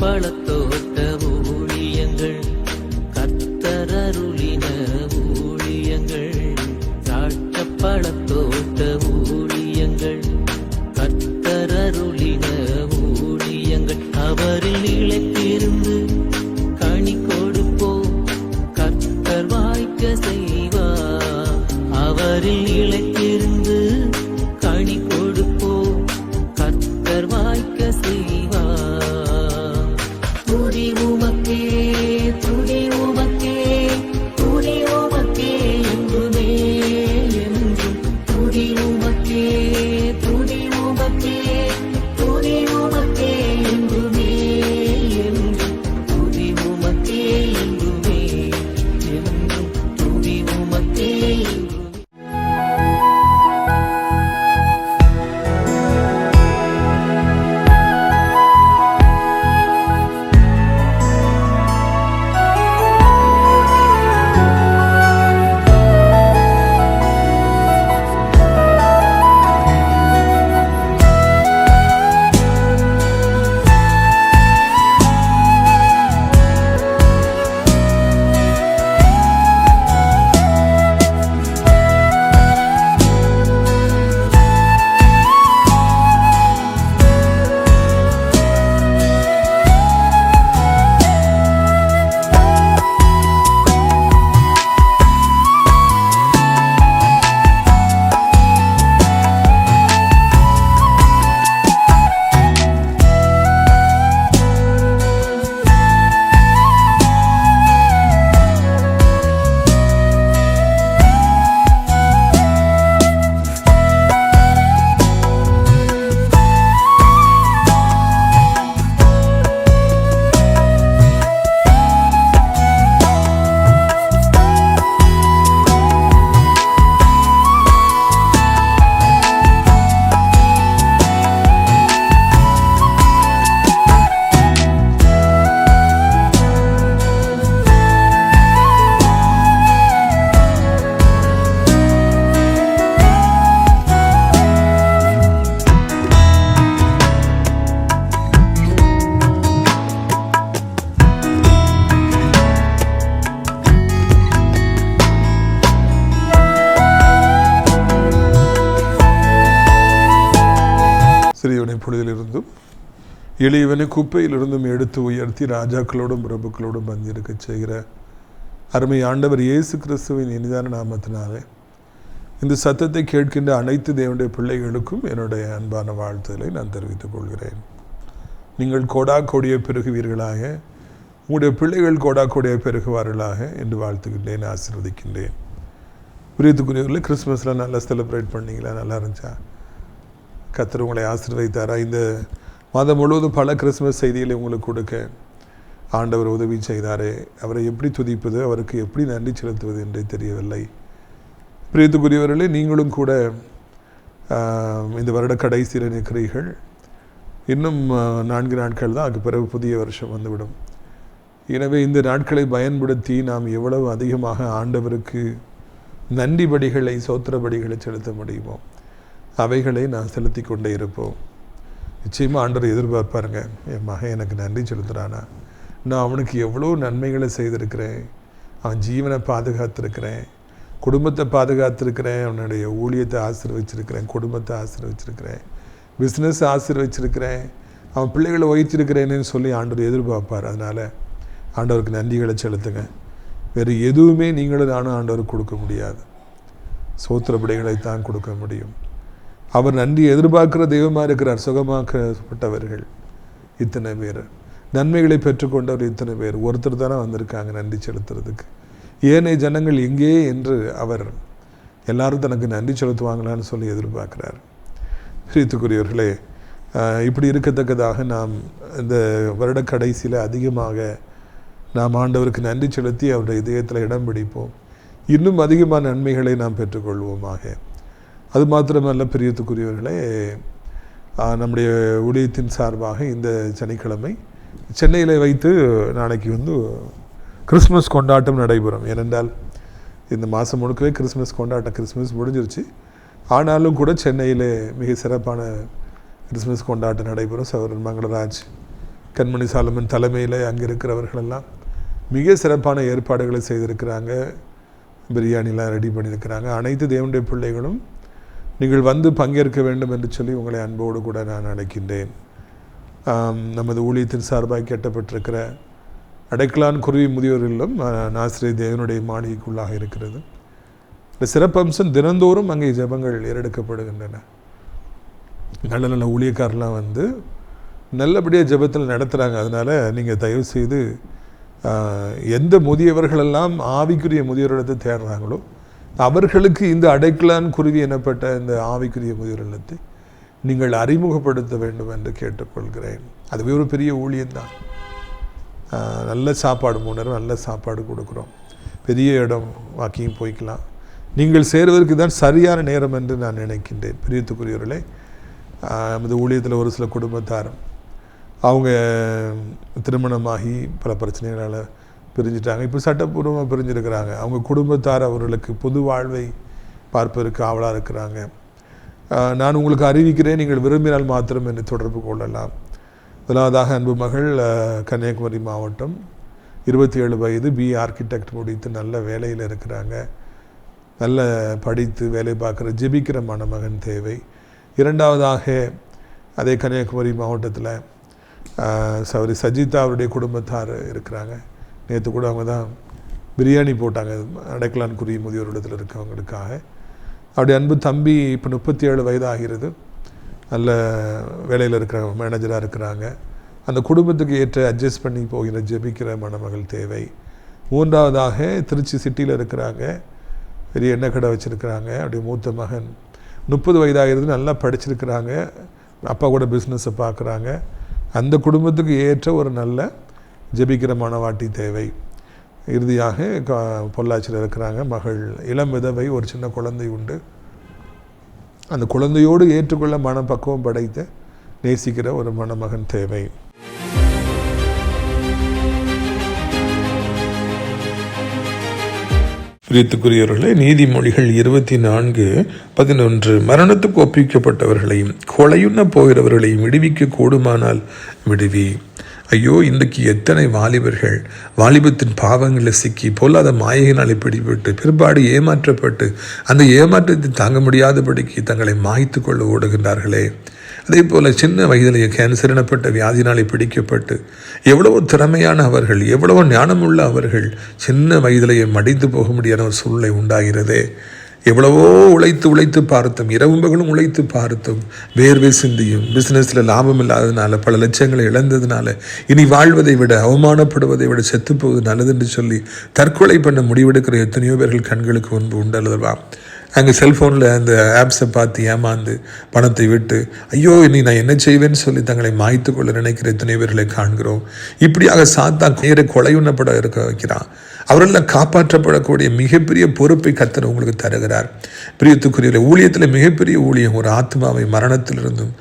பழத்த எளியவனை குப்பையிலிருந்தும் எடுத்து உயர்த்தி ராஜாக்களோடும் பிரபுக்களோடும் பந்திருக்கச் செய்கிற அருமை ஆண்டவர் இயேசு கிறிஸ்துவின் இனிதான நாமத்தினாலே இந்த சத்தத்தை கேட்கின்ற அனைத்து தேவனுடைய பிள்ளைகளுக்கும் என்னுடைய அன்பான வாழ்த்துதலை நான் தெரிவித்துக் கொள்கிறேன். நீங்கள் கோடா கோடியை பெருகுவீர்களாக உங்களுடைய பிள்ளைகள் கோடா கோடியை பெருகுவார்களாக என்று வாழ்த்துக்கின்றேன் ஆசிர்வதிக்கின்றேன். புரியத்துக்குரியவர்கள் கிறிஸ்மஸில் நல்லா செலிப்ரேட் பண்ணீங்களா? நல்லா இருந்துச்சா? கத்திர உங்களை ஆசிர்வதித்தாரா? இந்த மாதம் முழுவதும் பல கிறிஸ்மஸ் செய்திகளை உங்களுக்கு கொடுக்க ஆண்டவர் உதவி செய்தாரே. அவரை எப்படி துதிப்பது அவருக்கு எப்படி நன்றி செலுத்துவது என்றே தெரியவில்லை. பிரியத்துக்குரியவர்களே நீங்களும் கூட இந்த வருட கடைசியில் நிற்கிறீர்கள் இன்னும் நான்கு நாட்கள் தான் அதுக்கு பிறகு புதிய வருஷம் வந்துவிடும். எனவே இந்த நாட்களை பயன்படுத்தி நாம் எவ்வளவு அதிகமாக ஆண்டவருக்கு நன்றி படிகளை சோத்திர படிகளை செலுத்த முடியுமோ அவைகளை நான் செலுத்தி கொண்டே இருப்போம். நிச்சயமாக ஆண்டவர் எதிர்பார்ப்பாருங்க. என் மகன் எனக்கு நன்றி செலுத்துகிறானா நான் அவனுக்கு எவ்வளோ நன்மைகளை செய்திருக்கிறேன். அவன் ஜீவனை பாதுகாத்திருக்கிறேன். குடும்பத்தை பாதுகாத்திருக்கிறேன். அவனுடைய ஊழியத்தை ஆசீர்வச்சிருக்கிறேன். குடும்பத்தை ஆசீர்வச்சிருக்கிறேன். பிஸ்னஸ் ஆசீர்வச்சிருக்கிறேன். அவன் பிள்ளைகளை வகிச்சிருக்கிறேன்னு சொல்லி ஆண்டவர் எதிர்பார்ப்பார். அதனால் ஆண்டவருக்கு நன்றிகளை செலுத்துங்க. வேறு எதுவுமே நீங்களும் நானும் ஆண்டவருக்கு கொடுக்க முடியாது. சோத்திரப்படைகளை தான் கொடுக்க முடியும். அவர் நன்றி எதிர்பார்க்கிற தெய்வமாக இருக்கிறார். சுகமாக்கப்பட்டவர்கள். இத்தனை பேர். நன்மைகளை பெற்றுக்கொண்டவர் இத்தனை பேர். ஒருத்தர் தானே வந்திருக்காங்க நன்றி செலுத்துறதுக்கு. ஏனைய ஜனங்கள் எங்கே என்று அவர் எல்லாரும் தனக்கு நன்றி செலுத்துவாங்களான்னு சொல்லி எதிர்பார்க்கிறார். பிரித்துக்குரியவர்களே இப்படி இருக்கத்தக்கதாக நாம் இந்த வருட கடைசியில் அதிகமாக நாம் ஆண்டவருக்கு நன்றி செலுத்தி அவருடைய இதயத்தில் இடம் பிடிப்போம். இன்னும் அதிகமான நன்மைகளை நாம் பெற்றுக்கொள்வோமாக. அது மாத்திரமல்ல பிரியத்துக்குரியவர்களே நம்முடைய ஊழியத்தின் சார்பாக இந்த சனிக்கிழமை சென்னையில் வைத்து நாளைக்கு வந்து கிறிஸ்மஸ் கொண்டாட்டம் நடைபெறும். ஏனென்றால் இந்த மாதம் முழுக்கவே கிறிஸ்மஸ் கொண்டாட்டம் கிறிஸ்மஸ் முடிஞ்சிருச்சு. ஆனாலும் கூட சென்னையில் மிக சிறப்பான கிறிஸ்மஸ் கொண்டாட்டம் நடைபெறும். சௌரன் மங்களராஜ் கண்மணி சாலமன் தலைமையில் அங்கே இருக்கிறவர்களெல்லாம் மிக சிறப்பான ஏற்பாடுகளை செய்திருக்கிறாங்க. பிரியாணிலாம் ரெடி பண்ணியிருக்கிறாங்க. அனைத்து தேவனுடைய பிள்ளைகளும் நீங்கள் வந்து பங்கேற்க வேண்டும் என்று சொல்லி உங்களை அன்போடு கூட நான் அழைக்கின்றேன். நமது ஊழியத்தின் சார்பாக கெட்டப்பட்டிருக்கிற அடைக்கலான் குருவி முதியோர் இல்லம் நாசிரியர் தேவனுடைய மாளிகைக்குள்ளாக இருக்கிறது. இந்த சிறப்பம்சம் தினந்தோறும் அங்கே ஜெபங்கள் ஏறெடுக்கப்படுகின்றன. நல்ல நல்ல ஊழியக்காரர்லாம் வந்து நல்லபடியாக ஜெபத்தில் நடத்துகிறாங்க அதனால் நீங்கள் தயவு செய்து எந்த முதியவர்களெல்லாம் ஆவிக்குரிய முதியோரிடத்தை தேடுறாங்களோ அவர்களுக்கு இந்த அடைக்கலான் குருவி எனப்பட்ட இந்த ஆவிக்குரிய முதியோர் இல்லத்தை நீங்கள் அறிமுகப்படுத்த வேண்டும் என்று கேட்டுக்கொள்கிறேன். அதுவே ஒரு பெரிய ஊழியம்தான். நல்ல சாப்பாடு மூணு நேரம் நல்ல சாப்பாடு கொடுக்குறோம். பெரிய இடம் வாக்கிங் போய்க்கலாம். நீங்கள் சேருவதற்கு தான் சரியான நேரம் என்று நான் நினைக்கின்றேன். பிரியத்துக்குரியவர்களே நமது ஊழியத்தில் ஒரு சில குடும்பத்தார் அவங்க திருமணமாகி பல பிரச்சனைகளால் பிரிஞ்சிட்டாங்க. இப்போ சட்டப்பூர்வமாக பிரிஞ்சிருக்கிறாங்க. அவங்க குடும்பத்தார் அவர்களுக்கு பொது வாழ்வை பார்ப்பதற்கு ஆவலாக இருக்கிறாங்க. நான் உங்களுக்கு அறிவிக்கிறேன் நீங்கள் விரும்பினால் மாத்திரம் என்னை தொடர்பு கொள்ளலாம். முதலாவதாக அன்பு மகள் கன்னியாகுமரி மாவட்டம். இருபத்தி ஏழு வயது பி ஆர்கிடெக்ட் முடித்து நல்ல வேலையில் இருக்கிறாங்க. நல்ல படித்து வேலை பார்க்குற ஜெபிக்கிற மணமகன் தேவை. இரண்டாவதாக அதே கன்னியாகுமரி மாவட்டத்தில் சௌரி சஜிதா அவருடைய குடும்பத்தார் இருக்கிறாங்க. நேற்று கூட அவங்க தான் பிரியாணி போட்டாங்க. அடைக்கலான் குறி முதியோரிடத்தில் இருக்கவங்களுக்காக. அவருடைய அன்பு தம்பி இப்போ முப்பத்தி ஏழு வயது ஆகிறது நல்ல வேலையில் இருக்கிறாங்க மேனேஜராக இருக்கிறாங்க. அந்த குடும்பத்துக்கு ஏற்ற அட்ஜஸ்ட் பண்ணி போகிற ஜெபிக்கிற மணமகள் தேவை. மூன்றாவதாக திருச்சி சிட்டியில் இருக்கிறாங்க. பெரிய எண்ணெய் கடை வச்சுருக்கிறாங்க. அப்படி மூத்த மகன் முப்பது வயதாகிறது. நல்லா படிச்சிருக்கிறாங்க. அப்பா கூட பிஸ்னஸை பார்க்குறாங்க அந்த குடும்பத்துக்கு ஏற்ற ஒரு நல்ல ஜெபிக்கிற மனவாட்டி தேவை. இறுதியாக பொள்ளாச்சியில் இருக்கிறாங்க மகள். இளம் விதவை ஒரு சின்ன குழந்தை உண்டு. அந்த குழந்தையோடு ஏற்றுக்கொள்ள மனப்பக்குவம் படைத்த நேசிக்கிற ஒரு மணமகன் தேவை. பிரித்துக்குரியவர்களே நீதிமொழிகள் இருபத்தி நான்கு பதினொன்று மரணத்துக்கு ஒப்பிக்கப்பட்டவர்களையும் கொலையுண்ண போகிறவர்களையும் விடுவிக்க கூடுமானால் விடுவி. ஐயோ இன்றைக்கு எத்தனை வாலிபர்கள் வாலிபத்தின் பாவங்களில் சிக்கி பொல்லாத மாயகினால் பிடிபட்டு பிற்பாடு ஏமாற்றப்பட்டு அந்த ஏமாற்றத்தை தாங்க முடியாதபடிக்கு தங்களை மாய்த்து கொள்ள ஓடுகின்றார்களே. அதே போல் சின்ன வயதிலேயே கேன்சர் எனப்பட்ட வியாதினாலே பிடிக்கப்பட்டு எவ்வளவோ திறமையான அவர்கள் எவ்வளவோ ஞானமுள்ள அவர்கள் சின்ன வயதிலேயே மடிந்து போக முடியாத ஒரு சூழ்நிலை உண்டாகிறதே. எவ்வளவோ உழைத்து உழைத்து பார்த்தோம் இரவும் பகலும் உழைத்து பார்த்தோம். வேர்வை சிந்தியும் பிசினஸ்ல லாபம் இல்லாததுனால பல லட்சங்களை இழந்ததுனால இனி வாழ்வதை விட அவமானப்படுவதை விட செத்துப்போவது நல்லதுன்னு சொல்லி தற்கொலை பண்ண முடிவெடுக்கிற எத்தனையோ பேர்கள் கண்களுக்கு முன்பு உண்டல்லவா? அங்கே செல்ஃபோனில் அந்த ஆப்ஸை பார்த்து ஏமாந்து பணத்தை விட்டு ஐயோ இனி நான் என்ன செய்வேன்னு சொல்லி தங்களை மாய்த்து கொள்ள நினைக்கிற எத்தனை பேர்களை காண்கிறோம். இப்படியாக சாத்தான் நேர கொலையுண்ணப்பட இருக்க வைக்கிறான். அவரெல்லாம் காப்பாற்றப்படக்கூடிய மிகப்பெரிய பொறுப்பை கத்தர் உங்களுக்கு தருகிறார். பிரியத்துக்குரிய ஊழியத்தில் மிகப்பெரிய ஊழியம் ஒரு ஆத்மாவை மரணத்திலிருந்தும்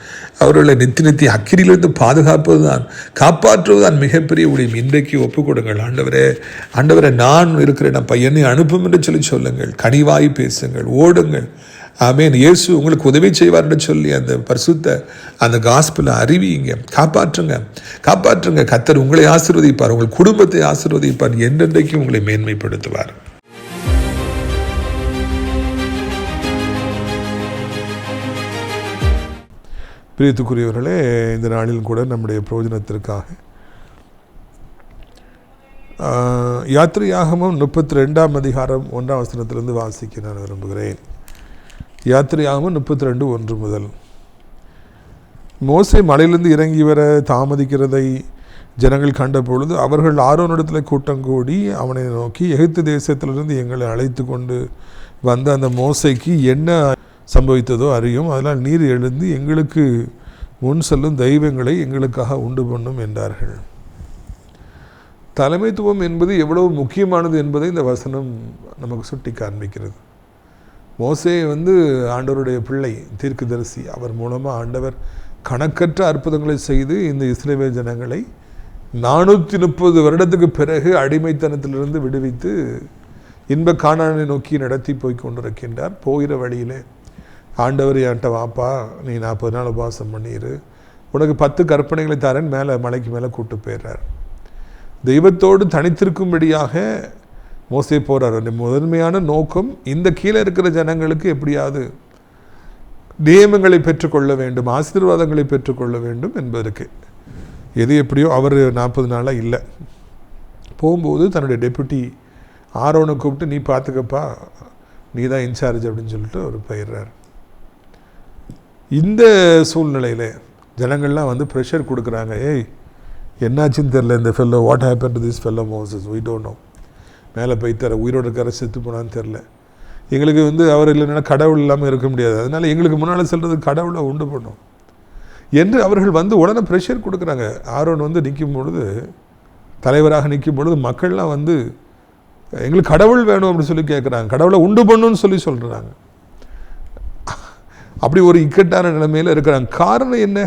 அவர்களை நித்தி நித்தி அக்கிரியிலிருந்து பாதுகாப்பது தான் காப்பாற்றுவது தான் மிகப்பெரிய ஊழியம். இன்றைக்கு ஒப்புக் கொடுங்கள். ஆண்டவரே ஆண்டவரே நான் இருக்கிறேன் நான் பையனை அனுப்பும் என்று சொல்லி சொல்லுங்கள். கனிவாய் பேசுங்கள். ஓடுங்கள் ஆமென். இயேசு உங்களுக்கு உதவி செய்வார்னு சொல்லி அந்த பரிசுத்த அந்த காஸ்பில் அறிவிங்க காப்பாற்றுங்க. காப்பாற்றுங்க. கத்தர் உங்களை ஆசிர்வதிப்பார். உங்கள் குடும்பத்தை ஆசிர்வதிப்பார். என்றென்றைக்கும் உங்களை மேன்மைப்படுத்துவார். பிரியத்துக்குரியவர்களே இந்த நாளில் கூட நம்முடைய பிரயோஜனத்திற்காக யாத்திரையாகமம் முப்பத்தி ரெண்டாம் அதிகாரம் ஒன்றாம் வசனத்திலிருந்து வாசிக்க நான் விரும்புகிறேன். யாத்திரையாகமம் முப்பத்தி ரெண்டு ஒன்று முதல். மோசை மலையிலிருந்து இறங்கி வர தாமதிக்கிறதை ஜனங்கள் கண்ட பொழுது அவர்கள் ஆரோனிடத்தில் கூட்டம் கூடி அவனை நோக்கி எகிப்து தேசத்திலிருந்து எங்களை அழைத்து கொண்டு வந்த அந்த மோசைக்கு என்ன சம்பவித்ததோ அறியும். அதனால் நீர் எழுந்து எங்களுக்கு முன் செல்லும் தெய்வங்களை எங்களுக்காக உண்டு பண்ணும் என்றார்கள். தலைமைத்துவம் என்பது எவ்வளவு முக்கியமானது என்பதை இந்த வசனம் நமக்கு சுட்டி காண்பிக்கிறது. மோசே வந்து ஆண்டவருடைய பிள்ளை தீர்க்குதரிசி. அவர் மூலமாக ஆண்டவர் கணக்கற்ற அற்புதங்களை செய்து இந்த இஸ்ரேல் ஜனங்களை நானூற்றி முப்பது வருடத்துக்கு பிறகு அடிமைத்தனத்திலிருந்து விடுவித்து இன்ப காணானை நோக்கி நடத்தி போய் கொண்டிருக்கின்றார். போகிற வழியிலே ஆண்டவர் என்கிட்ட வாப்பா நீ நாற்பது நாள் உபவாசம் பண்ணிடு உனக்கு பத்து கற்பனைகளை தரேன் மேலே மலைக்கு மேலே கூட்டு போயிடுறார். தெய்வத்தோடு தனித்திருக்கும்படியாக மோசே போகிறார் அந்த முதன்மையான நோக்கம் இந்த கீழே இருக்கிற ஜனங்களுக்கு எப்படியாவது நியமங்களை பெற்றுக்கொள்ள வேண்டும் ஆசீர்வாதங்களை பெற்றுக்கொள்ள வேண்டும் என்பதற்கு. எது எப்படியோ அவர் நாற்பது நாளாக இல்லை. போகும்போது தன்னுடைய டெப்புட்டி ஆரோனை கூப்பிட்டு நீ பார்த்துக்கப்பா நீ தான் இன்சார்ஜ் அப்படின்னு சொல்லிட்டு அவர் பயிர்றார் இந்த சூழ்நிலையில் ஜனங்கள்லாம் வந்து ப்ரெஷர் கொடுக்குறாங்க. ஏய் என்னாச்சுன்னு தெரில இந்த fellow what happen to this fellow Moses we don't know மேலே தர உயிரோட இருக்கார செத்து போனான்னு தெரில எங்களுக்கு வந்து அவர் இல்லைன்னா கடவுள் இல்லாமல் இருக்க முடியாது. அதனால் எங்களுக்கு முன்னால் செல்றது கடவுளை உண்டு பண்ணும். என்று அவர்கள் வந்து உடனே ப்ரெஷர் கொடுக்குறாங்க. ஆரோன் வந்து நிற்கும் பொழுது தலைவராக நிற்கும் பொழுது மக்கள்லாம் வந்து எங்களுக்கு கடவுள் வேணும் அப்படின்னு சொல்லி கேட்குறாங்க கடவுளை உண்டு பண்ணுன்னு சொல்லி சொல்கிறாங்க அப்படி ஒரு இக்கட்டான நிலைமையில் இருக்கிறாங்க. காரணம் என்ன?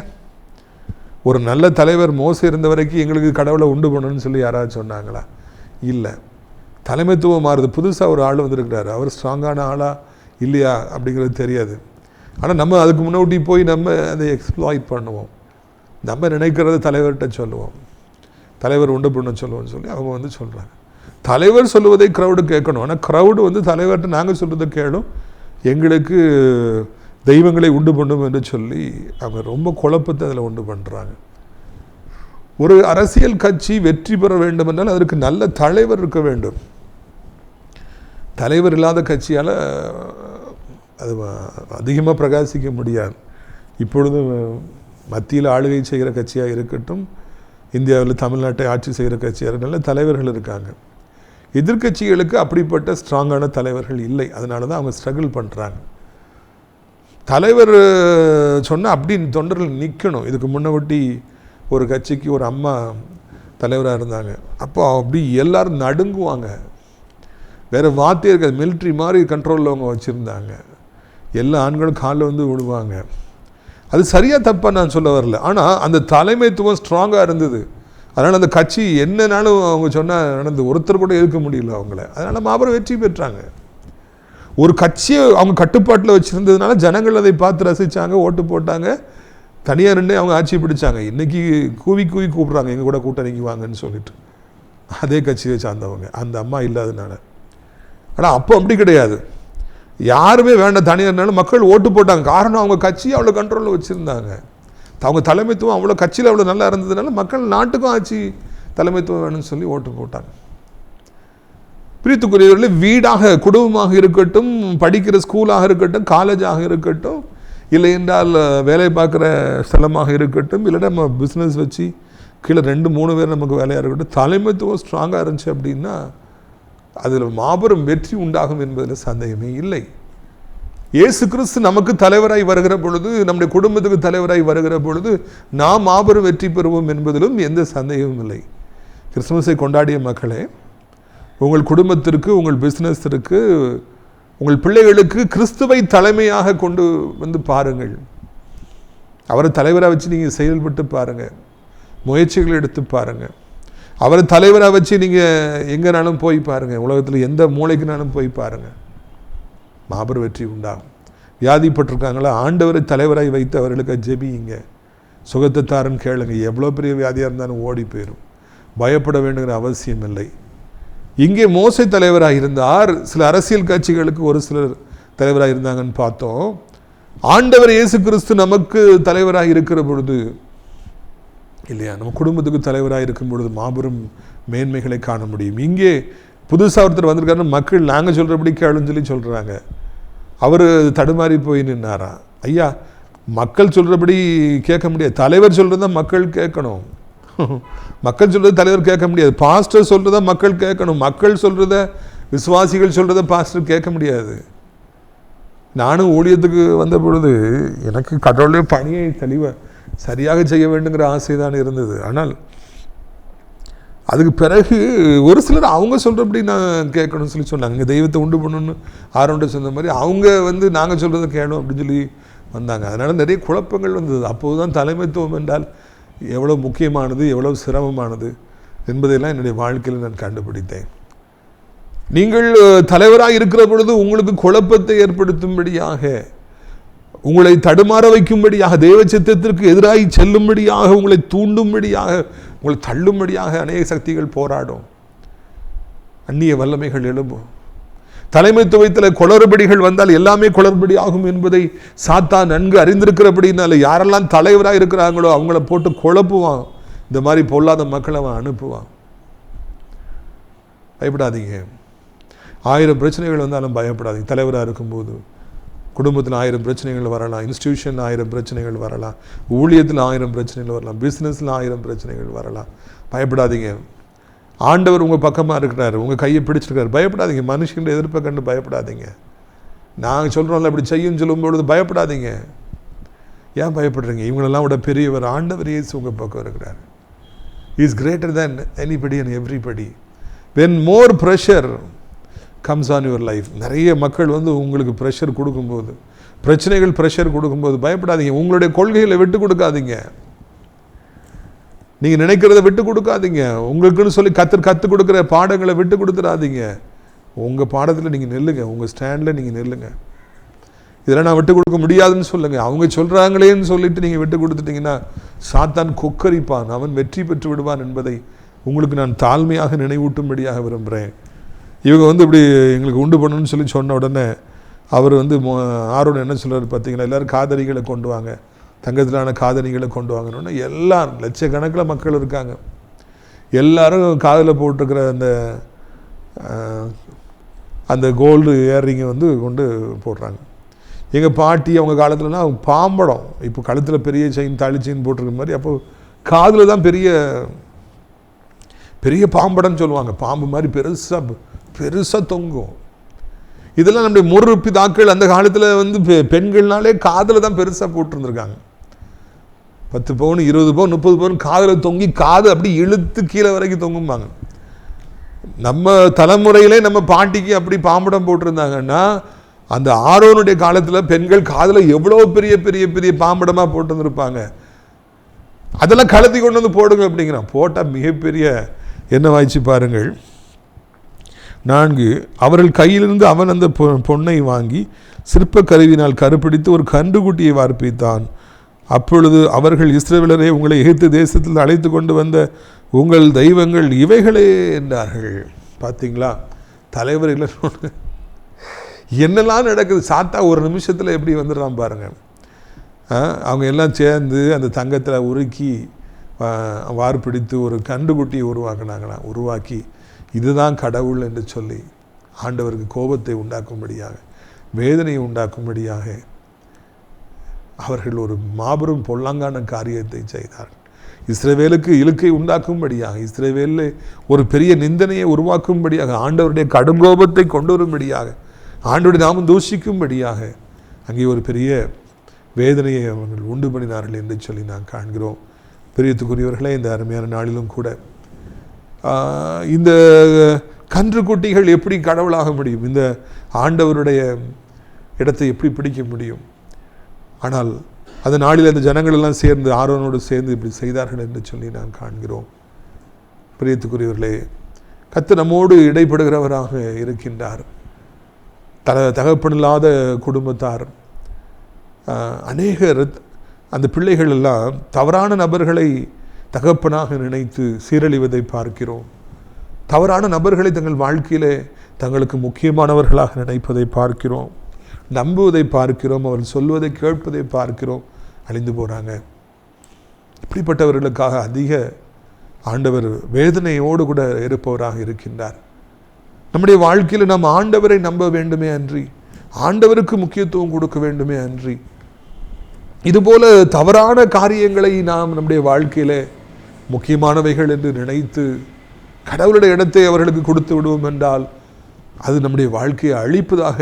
ஒரு நல்ல தலைவர் மோசம் இருந்த வரைக்கும் எங்களுக்கு கடவுளை உண்டு பண்ணணும்னு சொல்லி யாராவது சொன்னாங்களா? இல்லை. தலைமைத்துவம் மாறுது. புதுசாக ஒரு ஆள் வந்திருக்கிறாரு. அவர் ஸ்ட்ராங்கான ஆளா? இல்லையா? அப்படிங்கிறது தெரியாது. ஆனால் நம்ம அதுக்கு முன்னாடி போய் நம்ம அதை எக்ஸ்ப்ளாய்ட் பண்ணுவோம். நம்ம நினைக்கிறத தலைவர்கிட்ட சொல்லுவோம். தலைவர் உண்டு பண்ண சொல்லுவோம்னு சொல்லி அவங்க வந்து சொல்கிறாங்க தலைவர் சொல்லுவதை க்ரௌடு கேட்கணும். ஆனால் க்ரௌடு வந்து தலைவர்கிட்ட நாங்கள் சொல்கிறத கேளும். எங்களுக்கு தெய்வங்களை உண்டு பண்ணும் என்று சொல்லி அவங்க ரொம்ப குழப்பத்தை அதில் உண்டு பண்ணுறாங்க. ஒரு அரசியல் கட்சி வெற்றி பெற வேண்டும் என்றால் அதற்கு நல்ல தலைவர் இருக்க வேண்டும். தலைவர் இல்லாத கட்சியால் அது அதிகமாக பிரகாசிக்க முடியாது. இப்பொழுது மத்தியில் ஆளுகை செய்கிற கட்சியாக இருக்கட்டும் இந்தியாவில் தமிழ்நாட்டை ஆட்சி செய்கிற கட்சியாக நல்ல தலைவர்கள் இருக்காங்க. எதிர்க்கட்சிகளுக்கு அப்படிப்பட்ட ஸ்ட்ராங்கான தலைவர்கள் இல்லை. அதனால தான் அவங்க ஸ்ட்ரகிள் பண்ணுறாங்க தலைவர் சொன்னால் அப்படி தொண்டர்கள் நிற்கணும் இதுக்கு முன்னவட்டி ஒரு கட்சிக்கு ஒரு அம்மா தலைவராக இருந்தாங்க. அப்போ அப்படி எல்லோரும் நடுங்குவாங்க. வேறு வார்த்தையே இருக்காது. மிலிட்ரி மாதிரி கண்ட்ரோலில் அவங்க வச்சுருந்தாங்க. எல்லா ஆண்களும் காலில் வந்து விடுவாங்க அது சரியாக தப்பாக நான் சொல்ல வரல. ஆனால் அந்த தலைமைத்துவம் ஸ்ட்ராங்காக இருந்தது. அதனால் அந்த கட்சி என்னன்னாலும் அவங்க சொன்னால் நடந்து ஒருத்தர் கூட எதிர்க்க முடியல அவங்கள. அதனால் மாபெரும் வெற்றி பெற்றாங்க. ஒரு கட்சியை அவங்க கட்டுப்பாட்டில் வச்சுருந்ததுனால ஜனங்கள் அதை பார்த்து ரசித்தாங்க ஓட்டு போட்டாங்க. தனியாக நின்று அவங்க ஆட்சி பிடிச்சாங்க. இன்றைக்கி கூவி கூவி கூப்பிட்றாங்க எங்கள் கூட கூட்டணிக்கு வாங்கன்னு சொல்லிட்டு. அதே கட்சியை சார்ந்தவங்க. அந்த அம்மா இல்லாதனால. ஆனால் அப்போ அப்படி கிடையாது. யாருமே வேண்டாம் தனியார்னாலும் மக்கள் ஓட்டு போட்டாங்க. காரணம் அவங்க கட்சியை அவ்வளோ கண்ட்ரோலில் வச்சுருந்தாங்க. அவங்க தலைமைத்துவம் அவ்வளோ கட்சியில் அவ்வளோ நல்லா இருந்ததுனால மக்கள் நாட்டுக்கும் ஆட்சி தலைமைத்துவம் வேணும்னு சொல்லி ஓட்டு போட்டாங்க. பிரித்துக்குரியவர்களே வீடாக குடும்பமாக இருக்கட்டும் படிக்கிற ஸ்கூலாக இருக்கட்டும் காலேஜாக இருக்கட்டும் இல்லை என்றால் வேலை பார்க்குற ஸ்தலமாக இருக்கட்டும் இல்லை நம்ம பிஸ்னஸ் வச்சு கீழே ரெண்டு மூணு பேர் நமக்கு வேலையாக இருக்கட்டும் தலைமைத்துவம் ஸ்ட்ராங்காக இருந்துச்சு அப்படின்னா அதில் மாபெரும் வெற்றி உண்டாகும் என்பதில் சந்தேகமே இல்லை. இயேசு கிறிஸ்து நமக்கு தலைவராய் வருகிற பொழுது நம்முடைய குடும்பத்துக்கு தலைவராய் வருகிற பொழுது நாம் மாபெரும் வெற்றி பெறுவோம் என்பதிலும் எந்த சந்தேகமும் இல்லை. கிறிஸ்துமஸை கொண்டாடிய மக்களே உங்கள் குடும்பத்திற்கு உங்கள் பிஸ்னஸிற்கு உங்கள் பிள்ளைகளுக்கு கிறிஸ்துவை தலைமையாக கொண்டு வந்து பாருங்கள். அவரை தலைவராக வச்சு நீங்கள் செயல்பட்டு பாருங்கள் முயற்சிகள் எடுத்து பாருங்கள் அவரை தலைவராக வச்சு நீங்கள் எங்கேனாலும் போய் பாருங்கள் உலகத்தில் எந்த மூளைக்குனாலும் போய் பாருங்கள் மாபெரும் வெற்றி உண்டாகும். வியாதிப்பட்டிருக்காங்களா ஆண்டவரை தலைவராய் வைத்து அவர்களுக்கு ஜெபியுங்க. சுகத்தை தாரன்னு கேளுங்க. எவ்வளோ பெரிய வியாதியாக இருந்தாலும் ஓடி போயிடும் பயப்பட வேண்டுங்கிற அவசியம் இல்லை இங்கே மோசை தலைவராக இருந்தார். சில அரசியல் கட்சிகளுக்கு ஒரு சிலர் தலைவராக இருந்தாங்கன்னு பார்த்தோம். ஆண்டவர் இயேசு கிறிஸ்து நமக்கு தலைவராக இருக்கிற பொழுது இல்லையா? நம்ம குடும்பத்துக்கு தலைவராக இருக்கும் பொழுது மாபெரும் மேன்மைகளை காண முடியும். இங்கே புதுசாக ஒருத்தர் வந்திருக்காருன்னு மக்கள் நாங்கள் சொல்கிறபடி கேளுன்னு சொல்லி சொல்கிறாங்க அவர் தடுமாறி போய் நின்னாரா? ஐயா மக்கள் சொல்கிறபடி கேட்க முடியாது. தலைவர் சொல்கிறத மக்கள் கேட்கணும். மக்கள் சொல்கிறது தலைவர் கேட்க முடியாது. பாஸ்டர் சொல்கிறத மக்கள் கேட்கணும். மக்கள் சொல்கிறத விசுவாசிகள் சொல்கிறத பாஸ்டர் கேட்க முடியாது. நானும் ஊழியத்துக்கு வந்த பொழுது எனக்கு கடவுளுடைய பணியை தெளிவாக சரியாக செய்ய வேண்டுங்கிற ஆசை தான் இருந்தது. ஆனால் அதுக்கு பிறகு ஒரு சிலர் அவங்க சொல்கிறபடி நான் கேட்கணும்னு சொல்லி சொன்னாங்க. இங்கே தெய்வத்தை உண்டு பண்ணணும்னு ஆரோண்ட சொன்ன மாதிரி அவங்க வந்து நாங்கள் சொல்கிறத கேட்கணும் அப்படின்னு சொல்லி வந்தாங்க. அதனால் நிறைய குழப்பங்கள் வந்தது. அப்போது தான் தலைமைத்துவம் என்றால் எவ்வளோ முக்கியமானது எவ்வளோ சிரமமானது என்பதையெல்லாம் என்னுடைய வாழ்க்கையில் நான் கண்டுபிடித்தேன். நீங்கள் தலைவராக இருக்கிற பொழுது உங்களுக்கு குழப்பத்தை ஏற்படுத்தும்படியாக உங்களை தடுமாற வைக்கும்படியாக தேவ சித்தத்திற்கு எதிராகி செல்லும்படியாக உங்களை தூண்டும்படியாக உங்களை தள்ளும்படியாக அநேக சக்திகள் போராடும். அந்நிய வல்லமைகள் எழும்பும். தலைமைத்துவத்தில் குளறுபடிகள் வந்தால் எல்லாமே குளறுபடி ஆகும் என்பதை சாத்தா நன்கு அறிந்திருக்கிறபடினால யாரெல்லாம் தலைவராக இருக்கிறாங்களோ அவங்கள போட்டு குழப்புவான். இந்த மாதிரி பொல்லாத மக்களை அவன் அனுப்புவான். பயப்படாதீங்க. ஆயிரம் பிரச்சனைகள் வந்தாலும் பயப்படாதீங்க. தலைவராக இருக்கும்போது குடும்பத்தில் ஆயிரம் பிரச்சனைகள் வரலாம். இன்ஸ்டியூஷன் ஆயிரம் பிரச்சனைகள் வரலாம். ஊழியத்தில் ஆயிரம் பிரச்சனைகள் வரலாம். பிஸ்னஸில் ஆயிரம் பிரச்சனைகள் வரலாம். பயப்படாதீங்க. ஆண்டவர் உங்கள் பக்கமாக இருக்கிறாரு உங்கள் கையை பிடிச்சிருக்காரு. பயப்படாதீங்க. மனுஷங்களை எதிர்ப்பை கண்டு பயப்படாதீங்க. நாங்கள் சொல்கிறோம்ல அப்படி செய்யும் சொல்லும் பொழுது பயப்படாதீங்க. ஏன் பயப்படுறீங்க? இவங்களெல்லாம் விட பெரியவர் ஆண்டவர் இயேசு உங்கள் பக்கம் இருக்கிறார். Is greater than anybody and everybody when more pressure comes on your life நிறைய மக்கள் வந்து உங்களுக்கு ப்ரெஷர் கொடுக்கும்போது பிரச்சனைகள் ப்ரெஷர் கொடுக்கும்போது பயப்படாதீங்க. உங்களுடைய கொள்கைகளை விட்டு கொடுக்காதீங்க. நீங்கள் நினைக்கிறத விட்டு கொடுக்காதீங்க. உங்களுக்குன்னு சொல்லி கற்று கற்றுக் கொடுக்குற பாடங்களை விட்டு கொடுத்துடாதீங்க உங்கள் பாடத்தில் நீங்கள் நில்லுங்க. உங்கள் ஸ்டாண்டில் நீங்கள் நில்லுங்க. இதெல்லாம் நான் விட்டு கொடுக்க முடியாதுன்னு சொல்லுங்க. அவங்க சொல்கிறாங்களேன்னு சொல்லிட்டு நீங்கள் விட்டு கொடுத்துட்டீங்கன்னா சாத்தான் கொக்கரிப்பான். அவன் வெற்றி பெற்று விடுவான் என்பதை உங்களுக்கு நான் தாழ்மையாக நினைவூட்டும்படியாக விரும்புகிறேன் இவங்க வந்து இப்படி எங்களுக்கு உண்டு பண்ணணும்னு சொல்லி சொன்ன உடனே அவர் வந்து மோ- என்ன சொல்கிறார் பார்த்தீங்கன்னா எல்லோரும் காதலிகளை கொண்டு வாங்க. தங்கத்திலான காதணிகளை கொண்டு வாங்கணும்னு எல்லாரும் லட்சக்கணக்கில் மக்கள் இருக்காங்க. எல்லாரும் காதில் போட்டிருக்கிற அந்த அந்த கோல்டு இயர்ரிங்கை வந்து கொண்டு போடுறாங்க. எங்கள் பாட்டி அவங்க காலத்துலலாம் பாம்படம். இப்போ கழுத்தில் பெரிய செயின் தாலி செயின் போட்டிருக்க மாதிரி அப்போ காதில் தான் பெரிய பெரிய பாம்படம்னு சொல்லுவாங்க. பாம்பு மாதிரி பெருசாக பெருசாக தொங்கும். இதெல்லாம் நம்முடைய முறுப்பி தாக்கள் அந்த காலத்தில் வந்து பெ- பெண்கள்னாலே காதில் தான் பெருசாக போட்டிருந்துருக்காங்க. பத்து பவுன் இருபது பவுன் முப்பது பவுன் காதில் தொங்கி காது அப்படி இழுத்து கீழே வரைக்கும் தொங்கும்பாங்க. நம்ம தலைமுறையிலே நம்ம பாட்டிக்கு அப்படி பாம்படம் போட்டிருந்தாங்கன்னா அந்த ஆரோனுடைய காலத்தில் பெண்கள் காதில் எவ்வளோ பெரிய பெரிய பெரிய பாம்படமாக போட்டிருந்துருப்பாங்க. அதெல்லாம் கலத்தி கொண்டு வந்து போடுங்க அப்படிங்கிறான் போட்டால் மிகப்பெரிய என்னவாயிச்சு பாருங்கள். நான்கு அவர்கள் கையிலிருந்து அவன் அந்த பொ- பொன்னை வாங்கி சிற்ப கருவினால் கருப்பிடித்து ஒரு கன்றுக்குட்டியை வார்ப்பித்தான். அப்பொழுது அவர்கள் இஸ்ரவேலரை உங்களை எகிப்து தேசத்தில் அழைத்து கொண்டு வந்த உங்கள் தெய்வங்கள் இவைகளே என்றார்கள். பார்த்தீங்களா? தலைவர் இல்லை சொன்ன என்னெல்லாம் நடக்குது? சாத்தா ஒரு நிமிஷத்தில் எப்படி வந்துடுறான் பாருங்கள் அவங்க எல்லாம் சேர்ந்து அந்த தங்கத்தில் உருக்கி வார்பிடித்து ஒரு கண்டுகுட்டியை உருவாக்குனாங்களாம். உருவாக்கி இதுதான் கடவுள் என்று சொல்லி ஆண்டவருக்கு கோபத்தை உண்டாக்கும்படியாக வேதனையை உண்டாக்கும்படியாக அவர்கள் ஒரு மாபெரும் பொல்லாங்கான காரியத்தை செய்தார்கள். இஸ்ரேவேலுக்கு இழுக்கை உண்டாக்கும்படியாக இஸ்ரேவேலில் ஒரு பெரிய நிந்தனையை உருவாக்கும்படியாக ஆண்டவருடைய கடும் கோபத்தை கொண்டு வரும்படியாக ஆண்டோடைய நாமம் தூஷிக்கும்படியாக அங்கே ஒரு பெரிய வேதனையை அவர்கள் உண்டு பண்ணினார்கள் என்று சொல்லி நான் காண்கிறோம். பிரியத்துக்குரியவர்களே இந்த அருமையான நாளிலும் கூட இந்த இந்த கன்றுக்குட்டிகள் எப்படி கடவுளாக முடியும்? இந்த ஆண்டவருடைய இடத்தை எப்படி பிடிக்க முடியும்? ஆனால் அந்த நாளில் அந்த ஜனங்கள் எல்லாம் சேர்ந்து ஆரோனோடு சேர்ந்து இப்படி செய்தார்கள் என்று சொல்லி நாம் காண்கிறோம். பிரியத்துக்குரியவர்களே கத்து நம்மோடு இடைப்படுகிறவராக இருக்கின்றார். தல தகப்பனில்லாத குடும்பத்தார் அநேக அநேகர் அந்த பிள்ளைகள் எல்லாம் தவறான நபர்களை தகப்பனாக நினைத்து சீரழிவதை பார்க்கிறோம். தவறான நபர்களை தங்கள் வாழ்க்கையிலே தங்களுக்கு முக்கியமானவர்களாக நினைப்பதை பார்க்கிறோம். நம்புவதை பார்க்கிறோம் அவர்கள் சொல்வதை கேட்பதை பார்க்கிறோம். அழிந்து போகிறாங்க இப்படிப்பட்டவர்களுக்காக அதிக ஆண்டவர் வேதனையோடு கூட இருப்பவராக இருக்கின்றார். நம்முடைய வாழ்க்கையில் நாம் ஆண்டவரை நம்ப வேண்டுமே அன்றி ஆண்டவருக்கு முக்கியத்துவம் கொடுக்க வேண்டுமே அன்றி இதுபோல தவறான காரியங்களை நாம் நம்முடைய வாழ்க்கையில முக்கியமானவைகள் என்று நினைத்து கடவுளுடைய இடத்தை அவர்களுக்கு கொடுத்து விடுவோம் என்றால் அது நம்முடைய வாழ்க்கையை அழிப்பதாக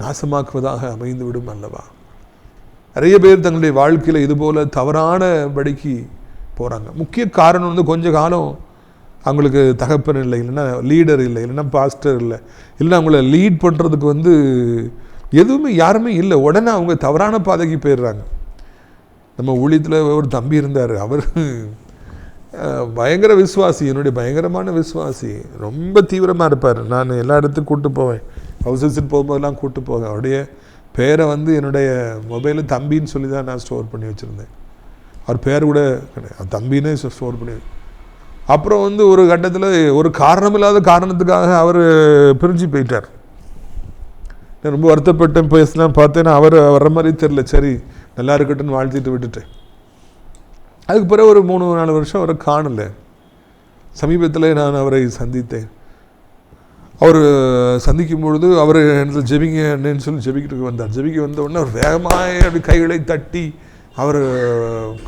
நாசமாக்குவதாக அமைந்து விடும் அல்லவா? நிறைய பேர் தங்களுடைய வாழ்க்கையில் இதுபோல் தவறான படிக்கு போகிறாங்க முக்கிய காரணம் வந்து கொஞ்ச காலம் அவங்களுக்கு தகப்பன் இல்லை இல்லைன்னா லீடர் இல்லை இல்லைன்னா பாஸ்டர் இல்லை இல்லைன்னா அவங்கள லீட் பண்ணுறதுக்கு வந்து எதுவுமே யாருமே இல்லை. உடனே அவங்க தவறான பாதைக்கு போயிடுறாங்க. நம்ம ஊழியத்தில் ஒரு தம்பி இருந்தார். அவர் பயங்கர விசுவாசி. என்னுடைய பயங்கரமான விசுவாசி. ரொம்ப தீவிரமாக இருப்பார். நான் எல்லா இடத்துக்கும் கூப்பிட்டு போவேன். ஹவுஸ் விசிட் போகும்போதெல்லாம் கூட்டு போவேன் அவருடைய பேரை வந்து என்னுடைய மொபைலில் தம்பின்னு சொல்லி தான் நான் ஸ்டோர் பண்ணி வச்சுருந்தேன். அவர் பேர் கூட கிடையாது. தம்பின்னே ஸ்டோர் பண்ணி அப்புறம் வந்து ஒரு கட்டத்தில் ஒரு காரணமில்லாத காரணத்துக்காக அவர் பிரிஞ்சு போயிட்டார். நான் ரொம்ப வருத்தப்பட்டேன் பேசலாம் பார்த்தேன்னா அவர் வர்ற மாதிரி தெரில சரி நல்லா இருக்கட்டும்னு வாழ்த்திட்டு விட்டுட்டேன். அதுக்கு பிறகு ஒரு மூணு நாலு வருஷம் அவரை காணலை. சமீபத்தில் நான் அவரை சந்தித்தேன். அவர் சந்திக்கும் பொழுது அவர் எனக்கு ஜெபிங்க என்னன்னு சொல்லி ஜெபிக்கிட்டு வந்தார். ஜெபிக்க வந்த உடனே அவர் வேகமாக அப்படி கைகளை தட்டி அவர்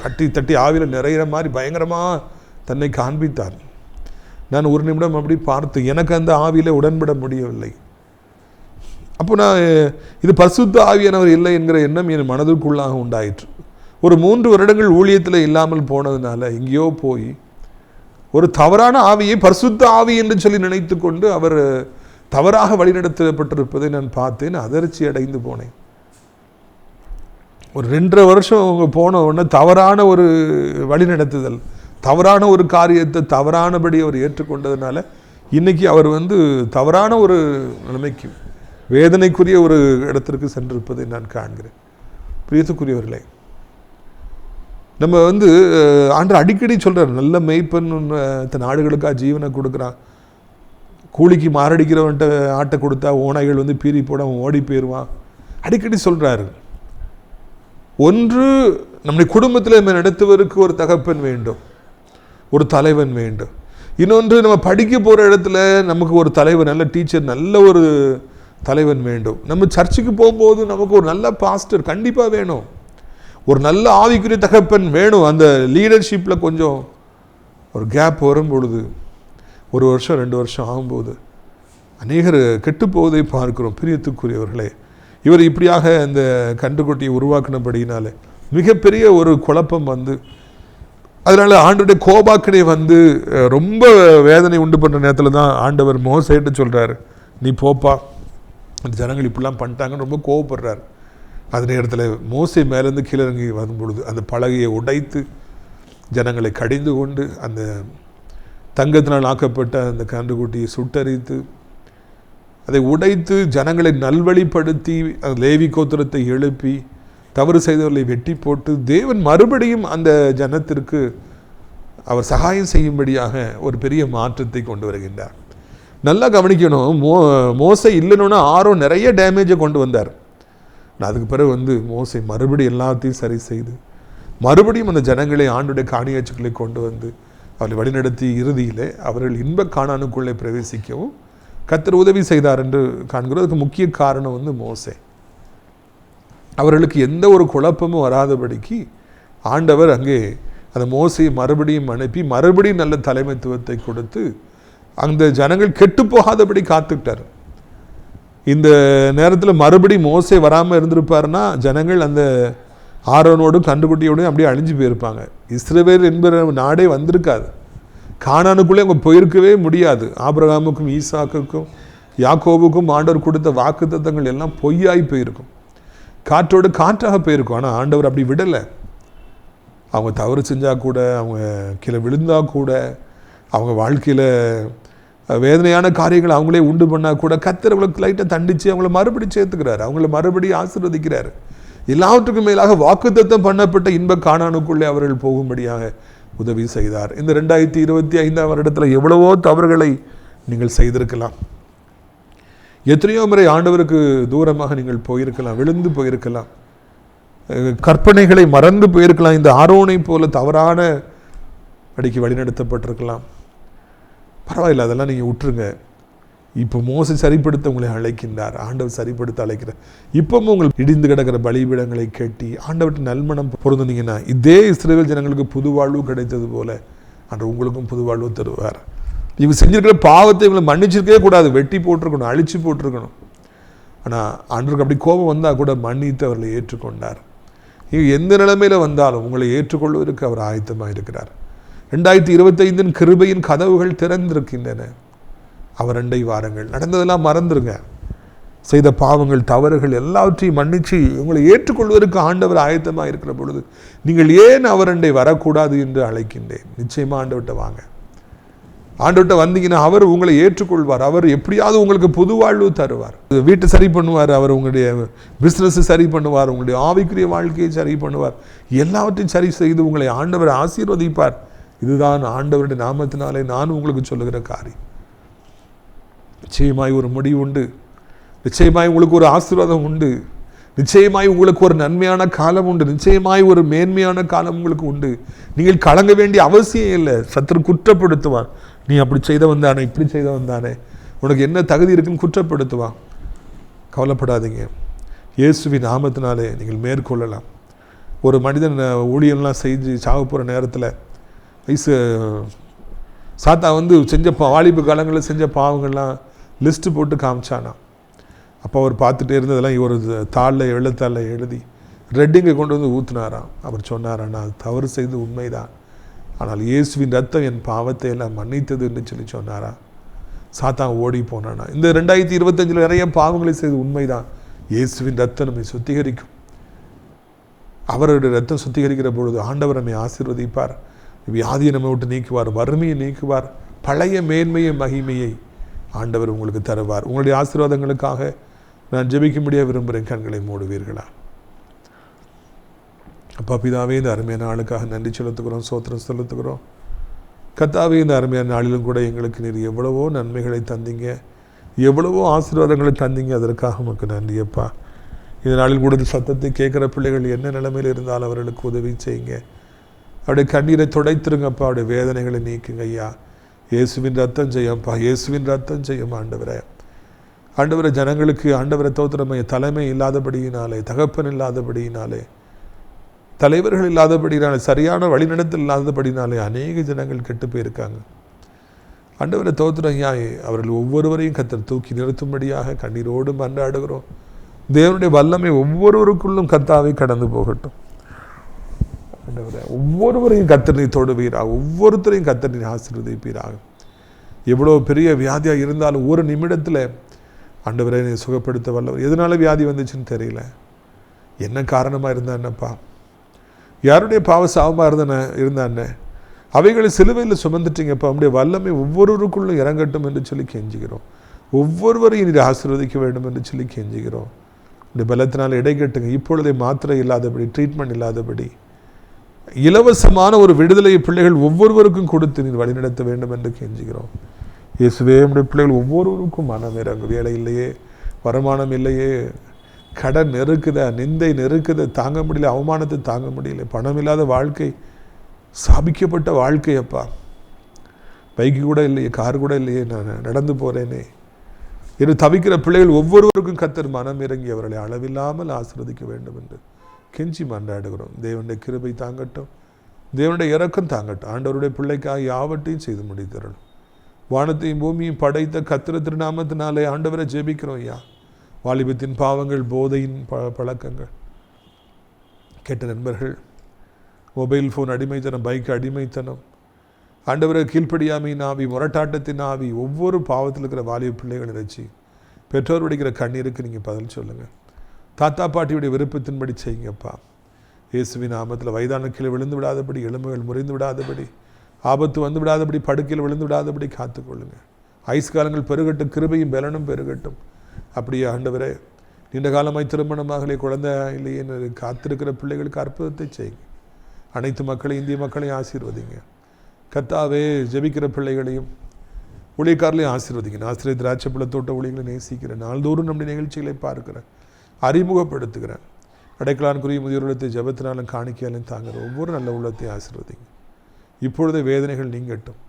கட்டி தட்டி ஆவியில் நிறையிற மாதிரி பயங்கரமாக தன்னை காண்பித்தார். நான் ஒரு நிமிடம் அப்படி பார்த்து எனக்கு அந்த ஆவியில் உடன்பட முடியவில்லை. அப்போ நான் இது பரிசுத்த ஆவியானவர் இல்லை என்கிற எண்ணம் என் மனதிற்குள்ளாக உண்டாயிற்று. ஒரு மூன்று வருடங்கள் ஊழியத்தில் இல்லாமல் போனதுனால எங்கேயோ போய் ஒரு தவறான ஆவியை பரிசுத்த ஆவி என்று சொல்லி நினைத்து கொண்டு அவர் தவறாக வழிநடத்தப்பட்டிருப்பதை நான் பார்த்தேன் அதிர்ச்சி அடைந்து போனேன். ஒரு ரெண்டரை வருஷம் அவங்க போன உடனே தவறான ஒரு வழிநடத்துதல் தவறான ஒரு காரியத்தை தவறானபடி அவர் ஏற்றுக்கொண்டதுனால இன்னைக்கு அவர் வந்து தவறான ஒரு நிலைமைக்கு வேதனைக்குரிய ஒரு இடத்திற்கு சென்றிருப்பதை நான் காண்கிறேன். பிரியத்துக்குரியவர்களே நம்ம வந்து ஆண்டு அடிக்கடி சொல்கிறார் நல்ல மெய்ப்பன் அஹ், தன் ஆடுகளுக்காக ஜீவனை கொடுக்குறான். கூலிக்கு மாரடிக்கிறவன்ட்ட ஆட்டை கொடுத்தா ஓநாய்கள் வந்து பீறி போட அவன் ஓடி போயிடுவான். அடிக்கடி சொல்கிறாரு ஒன்று நம்முடைய குடும்பத்தில் நம்ம நடத்துவதற்கு ஒரு தகப்பன் வேண்டும். ஒரு தலைவன் வேண்டும். இன்னொன்று நம்ம படிக்க போகிற இடத்துல நமக்கு ஒரு தலைவர் நல்ல டீச்சர் நல்ல ஒரு தலைவன் வேண்டும். நம்ம சர்ச்சுக்கு போகும்போது நமக்கு ஒரு நல்ல பாஸ்டர் கண்டிப்பாக வேணும். ஒரு நல்ல ஆவிக்குரிய தகப்பன் வேணும். அந்த லீடர்ஷிப்பில் கொஞ்சம் ஒரு கேப் வரும் பொழுது ஒரு வருஷம் ரெண்டு வருஷம் ஆகும்போது அநேகர் கெட்டு போவதை பார்க்கிறோம். பிரியத்துக்குரியவர்களே இவர் இப்படியாக இந்த கன்றுக்குட்டியை உருவாக்கினபடியினால மிகப்பெரிய ஒரு குழப்பம் வந்து அதனால் ஆண்டுடைய கோபாக்கடை வந்து ரொம்ப வேதனை உண்டு பண்ணுற நேரத்தில் தான் ஆண்டவர் மோசைட்டு சொல்கிறாரு நீ போப்பா அந்த ஜனங்கள் இப்படிலாம் பண்ணிட்டாங்கன்னு ரொம்ப கோவப்படுறாரு. அந்த நேரத்தில் மோசை மேலேருந்து கீழே இறங்கி அந்த பலகையை உடைத்து ஜனங்களை கடிந்து கொண்டு அந்த தங்கத்தினால் ஆக்கப்பட்ட அந்த கன்றுக்குட்டியை சுட்டரித்து அதை உடைத்து ஜனங்களை நல்வழிப்படுத்தி அந்த லேவி கோத்திரத்தை எழுப்பி தவறு செய்தவர்களை வெட்டி போட்டு தேவன் மறுபடியும் அந்த ஜனத்திற்கு அவர் சகாயம் செய்யும்படியாக ஒரு பெரிய மாற்றத்தை கொண்டு வருகின்றார். நல்லா கவனிக்கணும். மோ மோசை இல்லைன்னா ஆரோ நிறைய டேமேஜை கொண்டு வந்தார். அதுக்கு பிறகு வந்து மோசை மறுபடியும் எல்லாத்தையும் சரி செய்து மறுபடியும் அந்த ஜனங்களை ஆண்டுடைய காணியாட்சிகளை கொண்டு வந்து அவர்களை வழிநடத்தி இறுதியிலே அவர்கள் இன்ப காணானுக்குள்ளே பிரவேசிக்கவும் கத்தர் உதவி செய்தார் என்று காண்கிறோம். அதுக்கு முக்கிய காரணம் வந்து மோசே. அவர்களுக்கு எந்த ஒரு குழப்பமும் வராதபடிக்கு ஆண்டவர் அங்கே அந்த மோசையை மறுபடியும் அனுப்பி மறுபடியும் நல்ல தலைமைத்துவத்தை கொடுத்து அந்த ஜனங்கள் கெட்டு போகாதபடி காத்துக்கிட்டார். இந்த நேரத்தில் மறுபடி மோசே வராமல் இருந்திருப்பாருன்னா ஜனங்கள் அந்த ஆரோனோடும் கண்டுகுட்டியோடும் அப்படியே அழிஞ்சு போயிருப்பாங்க. இஸ்ரவேல் என்பது நாடே வந்திருக்காது. காணானுக்குள்ளே அவங்க போயிருக்கவே முடியாது. ஆபிரகாமுக்கும் ஈசாக்குக்கும் யாக்கோவுக்கும் ஆண்டவர் கொடுத்த வாக்குத்தத்தங்கள் எல்லாம் பொய்யாகி போயிருக்கும். காற்றோடு காற்றாக போயிருக்கும். ஆனால் ஆண்டவர் அப்படி விடலை. அவங்க தவறு செஞ்சால் கூட அவங்க கீழே விழுந்தால் கூட அவங்க வாழ்க்கையில் வேதனையான காரியங்களை அவங்களே உண்டு பண்ணால் கூட கத்தர் அவங்களுக்கு லைட்டாக தண்டித்து அவங்கள மறுபடி சேர்த்துக்கிறாரு. அவங்கள மறுபடியும் ஆசீர்வதிக்கிறாரு. எல்லாவற்றுக்கும் மேலாக வாக்குத்தத்தம் பண்ணப்பட்ட இன்ப காணானுக்குள்ளே அவர்கள் போகும்படியாக உதவி செய்தார். இந்த ரெண்டாயிரத்தி இருபத்தி ஐந்தாம் வருடத்தில் எவ்வளவோ தவறுகளை நீங்கள் செய்திருக்கலாம். எத்தனையோ முறை ஆண்டவருக்கு தூரமாக நீங்கள் போயிருக்கலாம் விழுந்து போயிருக்கலாம். கற்பனைகளை மறந்து போயிருக்கலாம். இந்த ஆரோனை போல தவறான படிக்கு வழிநடத்தப்பட்டிருக்கலாம். பரவாயில்ல அதெல்லாம் நீங்கள் விட்டுருங்க இப்போ மோசை சரிப்படுத்த உங்களை அழைக்கின்றார் ஆண்டவர் சரிப்படுத்த அழைக்கிறார். இப்பவும் உங்களுக்கு இடிந்து கிடக்கிற பலிபீடங்களை கட்டி ஆண்டவர்கிட்ட நல்மணம் பொருந்தினீங்கன்னா இதே இஸ்ரேல் ஜனங்களுக்கு புது வாழ்வு கிடைத்தது போல அன்று உங்களுக்கும் புது வாழ்வு தருவார். இவங்க செஞ்சிருக்கிற பாவத்தை இவங்களை மன்னிச்சிருக்கவே கூடாது. வெட்டி போட்டிருக்கணும் அழிச்சு போட்டிருக்கணும். ஆனால் ஆண்டவருக்கு அப்படி கோபம் வந்தால் கூட மன்னித்து அவர்களை ஏற்றுக்கொண்டார். இவங்க எந்த நிலைமையில் வந்தாலும் உங்களை ஏற்றுக்கொள்வதற்கு அவர் ஆயத்தமாக இருக்கிறார் ரெண்டாயிரத்தி இருபத்தைந்தின் கிருபையின் கதவுகள் திறந்திருக்கின்றன. அவர் ரெண்டை வாரங்கள். நடந்ததெல்லாம் மறந்துருங்க. செய்த பாவங்கள் தவறுகள் எல்லாவற்றையும் மன்னிச்சு உங்களை ஏற்றுக்கொள்வதற்கு ஆண்டவர் ஆயத்தமாக இருக்கிற பொழுது நீங்கள் ஏன் அவர் ரெண்டை வரக்கூடாது என்று அழைக்கின்றேன். நிச்சயமாக ஆண்டவர்கிட்ட வாங்க. ஆண்டவர்கிட்ட வந்தீங்கன்னா அவர் உங்களை ஏற்றுக்கொள்வார். அவர் எப்படியாவது உங்களுக்கு புது வாழ்வு தருவார். வீட்டை சரி பண்ணுவார். அவர் உங்களுடைய பிஸ்னஸ் சரி பண்ணுவார். உங்களுடைய ஆவிக்குரிய வாழ்க்கையை சரி பண்ணுவார். எல்லாவற்றையும் சரி செய்து உங்களை ஆண்டவர் ஆசீர்வதிப்பார். இதுதான் ஆண்டவருடைய நாமத்தினாலே நான் உங்களுக்கு சொல்லுகிற காரியம். நிச்சயமாய் ஒரு முடிவு உண்டு. நிச்சயமாய் உங்களுக்கு ஒரு ஆசீர்வாதம் உண்டு. நிச்சயமாய் உங்களுக்கு ஒரு நன்மையான காலம் உண்டு. நிச்சயமாய் ஒரு மேன்மையான காலம் உங்களுக்கு உண்டு. நீங்கள் கலங்க வேண்டிய அவசியம் இல்லை. சத்துரு குற்றப்படுத்துவான். நீ அப்படி செய்த வந்தானே இப்படி செய்த வந்தானே. உனக்கு என்ன தகுதி இருக்குன்னு குற்றப்படுத்துவான் கவலைப்படாதீங்க. இயேசுவின் நாமத்தினாலே நீங்கள் மேற்கொள்ளலாம். ஒரு மனிதன் ஊழியம்லாம் செஞ்சு சாக போகிற நேரத்தில் ஐசு சாத்தா வந்து செஞ்ச பா வாலிப காலங்களில் செஞ்ச பாவங்கள்லாம் லிஸ்ட்டு போட்டு காமிச்சானா அப்போ அவர் பார்த்துட்டே இருந்ததெல்லாம் ஒரு தாளில் எழுத்தாளில் எழுதி ரெட்டிங்கை கொண்டு வந்து ஊற்றுனாராம் அவர் சொன்னாராம் நான் தவறு செய்து உண்மைதான். ஆனால் இயேசுவின் ரத்தம் என் பாவத்தை எல்லாம் மன்னித்ததுன்னு சொல்லி சொன்னாரா சாத்தான் ஓடி போனானா. இந்த ரெண்டாயிரத்தி இருபத்தஞ்சில் நிறைய பாவங்களை செய்து உண்மைதான். இயேசுவின் ரத்தம் நம்மை சுத்திகரிக்கும். அவருடைய ரத்தம் சுத்திகரிக்கிற பொழுது ஆண்டவர் நம்மை ஆசீர்வதிப்பார். வியாதியை நம்ம விட்டு நீக்குவார் வறுமையை நீக்குவார் பழைய மேன்மையை மகிமையை ஆண்டவர் உங்களுக்கு தருவார். உங்களுடைய ஆசீர்வாதங்களுக்காக நான் ஜெபிக்கும்படியாக விரும்புகிறேன். கண்களை மூடுவீர்களா? அப்பா பிதாவே இந்த அருமையான நாளுக்காக நன்றி செலுத்துகிறோம் சோத்திரம் செலுத்துகிறோம். கத்தாவே இந்த அருமையான நாளிலும் கூட எங்களுக்கு நீர் எவ்வளவோ நன்மைகளை தந்தீங்க. எவ்வளவோ ஆசீர்வாதங்களை தந்தீங்க. அதற்காக உமக்கு நன்றி அப்பா. இந்த நாளில் கூட இந்த சத்தத்தை கேட்குற பிள்ளைகள் என்ன நிலைமையில் இருந்தாலும் அவர்களுக்கு உதவி செய்யுங்க. அவருடைய கண்ணீரை துடைத்திருங்கப்பா அவருடைய வேதனைகளை நீக்குங்க ஐயா. இயேசுவின் ரத்தம் செய்யப்பா இயேசுவின் ரத்தம் செய்யும் ஆண்டவரை. ஆண்டவரை ஜனங்களுக்கு ஆண்டவரை தோத்திரமைய தலைமை இல்லாதபடியினாலே தகப்பன் இல்லாதபடியினாலே தலைவர்கள் இல்லாதபடினாலே சரியான வழிநடத்தல் இல்லாதபடினாலே அநேக ஜனங்கள் கெட்டு போயிருக்காங்க. ஆண்டவரை தோத்திரம் ஐயா அவர்கள் ஒவ்வொருவரையும் கத்தர் தூக்கி நிறுத்தும்படியாக கண்ணீரோடு மன்றாடுகிறோம். தேவனுடைய வல்லமை ஒவ்வொருவருக்குள்ளும் கத்தாவை கடந்து போகட்டும். ஆண்டவரே ஒவ்வொருவரையும் கத்தனை தொடுவீராக ஒவ்வொருத்தரையும் கத்தனை ஆசீர்வதிப்பீராக. எவ்வளோ பெரிய வியாதியாக இருந்தாலும் ஒரு நிமிடத்தில் ஆண்டவரை என்னை சுகப்படுத்த வல்லவர். எதனால் வியாதி வந்துச்சுன்னு தெரியல. என்ன காரணமாக இருந்தா என்னப்பா? யாருடைய பாவ சாபமாக இருந்தன இருந்தானே அவைகளை சிலுவையில் சுமந்துட்டீங்கப்பா. நம்முடைய வல்லமை ஒவ்வொருவருக்குள்ளும் இறங்கட்டும் என்று சொல்லி கெஞ்சுகிறோம். ஒவ்வொருவரையும் நீர் ஆசீர்வதிக்க வேண்டும் என்று சொல்லி கெஞ்சுகிறோம். இந்த பலத்தினால் இடைக்கட்டுங்க இப்பொழுதே மாத்திரை இல்லாதபடி ட்ரீட்மெண்ட் இல்லாதபடி. இலவசமான ஒரு விடுதலையை பிள்ளைகள் ஒவ்வொருவருக்கும் கொடுத்து நீர் வழிநடத்த வேண்டும் என்று கெஞ்சுகிறோம். இயேசுவே நம்முடைய பிள்ளைகள் ஒவ்வொருவருக்கும் மனம் இறங்கு. வேலை இல்லையே வருமானம் இல்லையே கடன் நெருக்குத நிந்தை நெருக்குத தாங்க முடியல அவமானத்தை தாங்க முடியல பணம் இல்லாத வாழ்க்கை சாபிக்கப்பட்ட வாழ்க்கை அப்பா. பைக்கு கூட இல்லையே கார் கூட இல்லையே நான் நடந்து போகிறேனே என்று தவிக்கிற பிள்ளைகள் ஒவ்வொருவருக்கும் கத்தர் மனம் இறங்கி அவர்களை அளவில்லாமல் ஆசீர்வதிக்க வேண்டும் என்று கெஞ்சி மன்றாடுகிறோம். தேவனுடைய கிருபை தாங்கட்டும். தேவனுடைய இறக்கம் தாங்கட்டும். ஆண்டவருடைய பிள்ளைக்காக யாவற்றையும் செய்து முடித்திரணும் வானத்தையும் பூமியும் படைத்த கத்திர திருநாமத்தினாலே ஆண்டவரை ஜெபிக்கிறோம் ஐயா. வாலிபத்தின் பாவங்கள் போதையின் ப பழக்கங்கள். கெட்ட நண்பர்கள் மொபைல் ஃபோன் அடிமைத்தனம் பைக் அடிமைத்தனம். ஆண்டவரை கீழ்ப்படியாமையின் ஆவி முரட்டாட்டத்தின் ஆவி ஒவ்வொரு பாவத்தில் இருக்கிற வாலிப பிள்ளைகளை நினைச்சு பெற்றோர் படிக்கிற கண்ணீருக்கு நீங்கள் பதில் சொல்லுங்கள் தாத்தா பாட்டியுடைய விருப்பத்தின்படி செய்யுங்கப்பா. இயேசுவி நாமத்தில் வயதான கீழே விழுந்து விடாதபடி எலும்புகள் முறிந்து விடாதபடி ஆபத்து வந்து விடாதபடி படுக்கையில் விழுந்து விடாதபடி காத்துக்கொள்ளுங்க. ஐஸ் காலங்கள் பெருகட்டும் கிருபையும் பலனும் பெருகட்டும். அப்படியே ஆண்டவரே நீண்ட காலமாய் திருமணமாகலே குழந்தை இல்லையே என்று காத்திருக்கிற பிள்ளைகளுக்கு அற்புதத்தை செய்யுங்க. அனைத்து மக்களையும் இந்திய மக்களையும் ஆசீர்வதிங்க. கத்தாவே ஜெபிக்கிற பிள்ளைகளையும் ஊழியக்காரர்களையும் ஆசீர்வதிங்க. ஆசிரியர் திராட்சைப்பழ தோட்ட ஊழியர்களை நேசிக்கிறேன். நாள்தோறும் நம்முடைய நிகழ்ச்சிகளை பார்க்கிறேன். அறிமுகப்படுத்துகிறேன் அடைக்கலான்குரிய முதியோர்களை ஜபத்தினாலும் காணிக்கையாலும் தாங்குகிற ஒவ்வொரு நல்ல உள்ளத்தை ஆசீர்வதிங்க. இப்பொழுதே வேதனைகள் நீங்கட்டும்.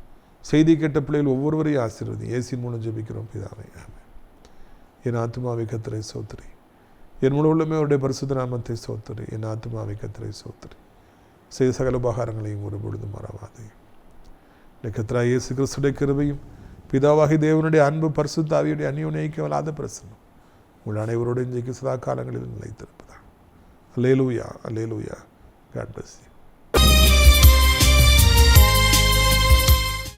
செய்தி கேட்ட பிள்ளைகள் ஒவ்வொருவரையும் ஆசீர்வதி ஏசி மூலம் ஜெபிக்கிறோம் பிதாவை. ஆமென். என் ஆத்மாவை கத்திரை சோத்திரி என் முழு உள்ளமே அவருடைய பரிசுத்த நாமத்தை சோத்திரி என் ஆத்மாவை கத்திரை சோத்திரி செய்த சகல உபகாரங்களையும் ஒரு பொழுது மறவாதே. இந்த இயேசு கிறிஸ்துடைய கிருபையும் பிதாவாகி தேவனுடைய அன்பு பரிசுத்தாவியுடைய அந்யோன்யக்கவலாத பிரசன்னம். உங்கள் அனைவரோடு இன்றைக்கு சதா காலங்களில் நிலைத்திருப்பதா அல்லேலூயா அல்லேலூயா. God bless you